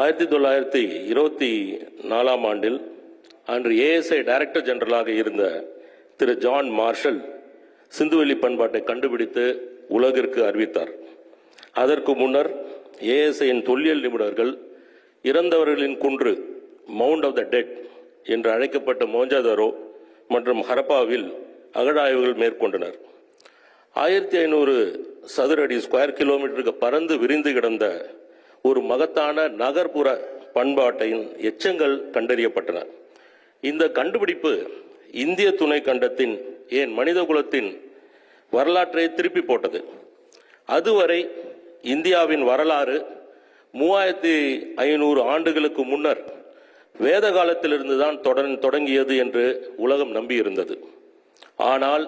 ஆயிரத்தி தொள்ளாயிரத்தி இருபத்தி நாலாம் ஆண்டில் அன்று ஏஎஸ்ஐ டைரக்டர் ஜெனரலாக இருந்த திரு ஜான் மார்ஷல் சிந்துவெளி பண்பாட்டை கண்டுபிடித்து உலகிற்கு அறிவித்தார். அதற்கு முன்னர் ஏஎஸ்ஐயின் தொல்லியல் நிபுணர்கள் இறந்தவர்களின் குன்று மவுண்ட் ஆஃப் த டெட் என்று அழைக்கப்பட்ட மோஞ்சாதரோ மற்றும் ஹரப்பாவில் அகழாய்வுகள் மேற்கொண்டனர். ஆயிரத்தி ஐநூறு சதுர அடி ஸ்கொயர் கிலோமீட்டருக்கு பறந்து விரிந்து கிடந்த ஒரு மகத்தான நகர்ப்புற பண்பாட்டின் எச்சங்கள் கண்டறியப்பட்டன. இந்த கண்டுபிடிப்பு இந்திய துணை கண்டத்தின் ஏன் மனிதகுலத்தின் வரலாற்றை திருப்பி போட்டது. அதுவரை இந்தியாவின் வரலாறு மூவாயிரத்தி ஐநூறு ஆண்டுகளுக்கு முன்னர் வேத காலத்திலிருந்து தான் தொடர் தொடங்கியது என்று உலகம் நம்பியிருந்தது. ஆனால்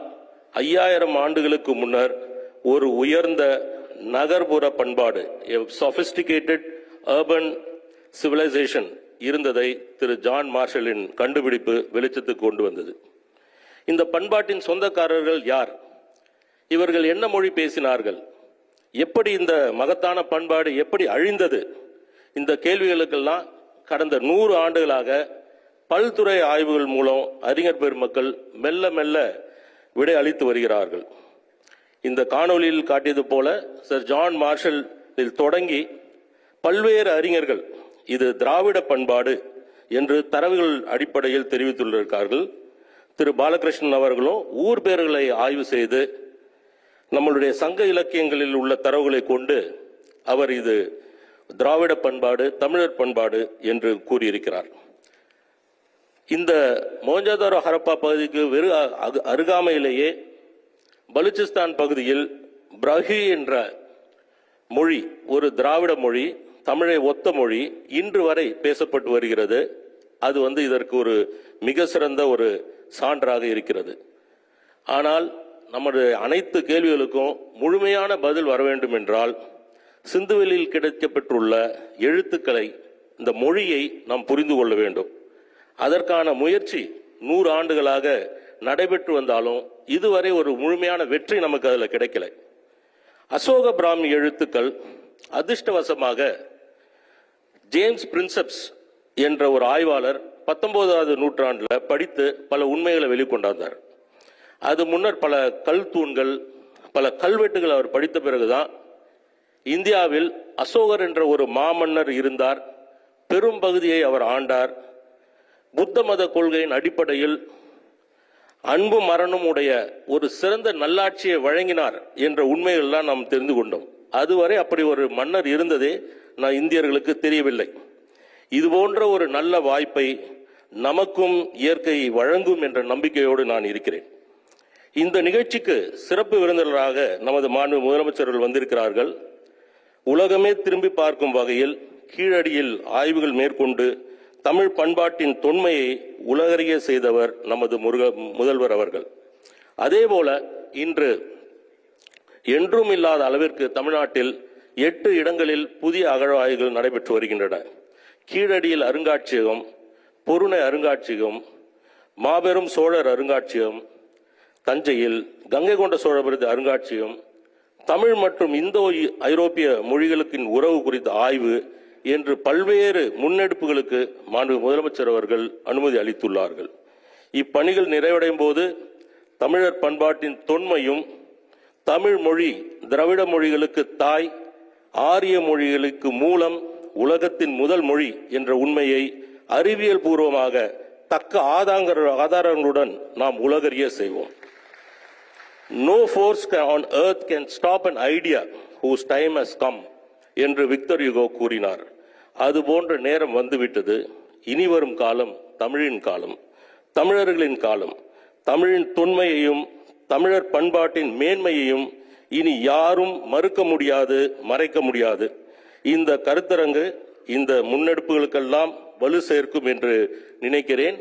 ஐயாயிரம் ஆண்டுகளுக்கு முன்னர் ஒரு உயர்ந்த நகர்ப்புற பண்பாடு சொபிஸ்டிகேட்டட் அர்பன் சிவிலைசேஷன் இருந்ததை திரு ஜான் மார்ஷலின் கண்டுபிடிப்பு வெளிச்சத்துக்கு கொண்டு வந்தது. இந்த பண்பாட்டின் சொந்தக்காரர்கள் யார்? இவர்கள் என்ன மொழி பேசினார்கள்? எப்படி இந்த மகத்தான பண்பாடு எப்படி அழிந்தது? இந்த கேள்விகளுக்கெல்லாம் கடந்த நூறு ஆண்டுகளாக பல்துறை ஆய்வுகள் மூலம் அறிஞர் பெருமக்கள் மெல்ல மெல்ல விடை அளித்து வருகிறார்கள். இந்த காணொளியில் காட்டியது போல சர் ஜான் மார்ஷல் தொடங்கி பல்வேறு அறிஞர்கள் இது திராவிட பண்பாடு என்று தரவுகள் அடிப்படையில் தெரிவித்துள்ளிருக்கார்கள். திரு பாலகிருஷ்ணன் அவர்களும் ஊர் பேர்களை ஆய்வு செய்து நம்மளுடைய சங்க இலக்கியங்களில் உள்ள தரவுகளை கொண்டு அவர் இது திராவிட பண்பாடு தமிழர் பண்பாடு என்று கூறியிருக்கிறார். இந்த மோஞ்சாதாரோ ஹரப்பா பகுதிக்கு வெறு அ- அருகாமையிலேயே பலுச்சிஸ்தான் பகுதியில் பிரஹி என்ற மொழி ஒரு திராவிட மொழி தமிழை ஒத்த மொழி இன்று வரை பேசப்பட்டு வருகிறது. அது வந்து இதற்கு ஒரு மிக சிறந்த ஒரு சான்றாக இருக்கிறது. ஆனால் நமது அனைத்து கேள்விகளுக்கும் முழுமையான பதில் வர வேண்டும் என்றால் சிந்துவெளியில் கிடைக்கப்பெற்றுள்ள எழுத்துக்களை இந்த மொழியை நாம் புரிந்து கொள்ள வேண்டும். அதற்கான முயற்சி நூறு ஆண்டுகளாக நடைபெற்று வந்தாலும் இதுவரை ஒரு முழுமையான வெற்றி நமக்கு அதில் கிடைக்கல. அசோக பிராமி எழுத்துக்கள் அதிர்ஷ்டவசமாக ஜேம்ஸ் பிரின்சப்ஸ் என்ற ஒரு ஆய்வாளர் பத்தொன்பதாவது நூற்றாண்டில் படித்து பல உண்மைகளை வெளிக்கொண்டாந்தார் அது முன்னர் பல கல் தூண்கள் பல கல்வெட்டுகள் அவர் படித்த பிறகுதான் இந்தியாவில் அசோகர் என்ற ஒரு மாமன்னர் இருந்தார். பெரும் பகுதியை அவர் ஆண்டார். புத்த மத கொள்கையின் அடிப்படையில் அன்பு மரணம் உடைய ஒரு சிறந்த நல்லாட்சியை வழங்கினார் என்ற உண்மைகள்லாம் நாம் தெரிந்து கொண்டோம். அதுவரை அப்படி ஒரு மன்னர் இருந்ததே நான் இந்தியர்களுக்கு தெரியவில்லை. இது போன்ற ஒரு நல்ல வாய்ப்பை நமக்கும் இயற்கை வழங்கும் என்ற நம்பிக்கையோடு நான் இருக்கிறேன். இந்த நிகழ்ச்சிக்கு சிறப்பு விருந்தினராக நமது மாண்பு முதலமைச்சர்கள் வந்திருக்கிறார்கள். உலகமே திரும்பி பார்க்கும் வகையில் கீழடியில் ஆய்வுகள் மேற்கொண்டு தமிழ் பண்பாட்டின் தொன்மையை உலகறிய செய்தவர் நமது முருக முதல்வர் அவர்கள். அதேபோல இன்று என்றும் இல்லாத அளவிற்கு தமிழ்நாட்டில் எட்டு இடங்களில் புதிய அகழ்வாய்வுகள் நடைபெற்று வருகின்றன. கீழடியில் அருங்காட்சியகம் பொருணை அருங்காட்சியகம் மாபெரும் சோழர் அருங்காட்சியகம் தஞ்சையில் கங்கை கொண்ட சோழபுரத்து அருங்காட்சியகம் தமிழ் மற்றும் இந்தோ ஐரோப்பிய மொழிகளுக்கின் உறவு குறித்த ஆய்வு என்று பல்வேறு முன்னெடுப்புகளுக்கு மாண்பு முதலமைச்சர் அவர்கள் அனுமதி அளித்துள்ளார்கள். இப்பணிகள் நிறைவடையும் போது தமிழர் பண்பாட்டின் தொன்மையும் தமிழ் மொழி திராவிட மொழிகளுக்கு தாய் ஆரிய மொழிகளுக்கு மூலம் உலகத்தின் முதல் மொழி என்ற உண்மையை அறிவியல் பூர்வமாக தக்க ஆதாங்கர் ஆதாரங்களுடன் நாம் உலகறிய செய்வோம். No force on earth can stop an idea whose time has come என்று விக்டர் யுகோ கூறினார். அது போன்ற நேரம் வந்துவிட்டது. இனி வரும் காலம் தமிழின் காலம் தமிழர்களின் காலம். தமிழின் தொன்மையையும் தமிழர் பண்பாட்டின் மேன்மையையும் இனி யாரும் மறுக்க முடியாது மறைக்க முடியாது. இந்த கருத்தரங்கு இந்த முன்னெடுப்புகளுக்கெல்லாம் வலு சேர்க்கும் என்று நினைக்கிறேன்.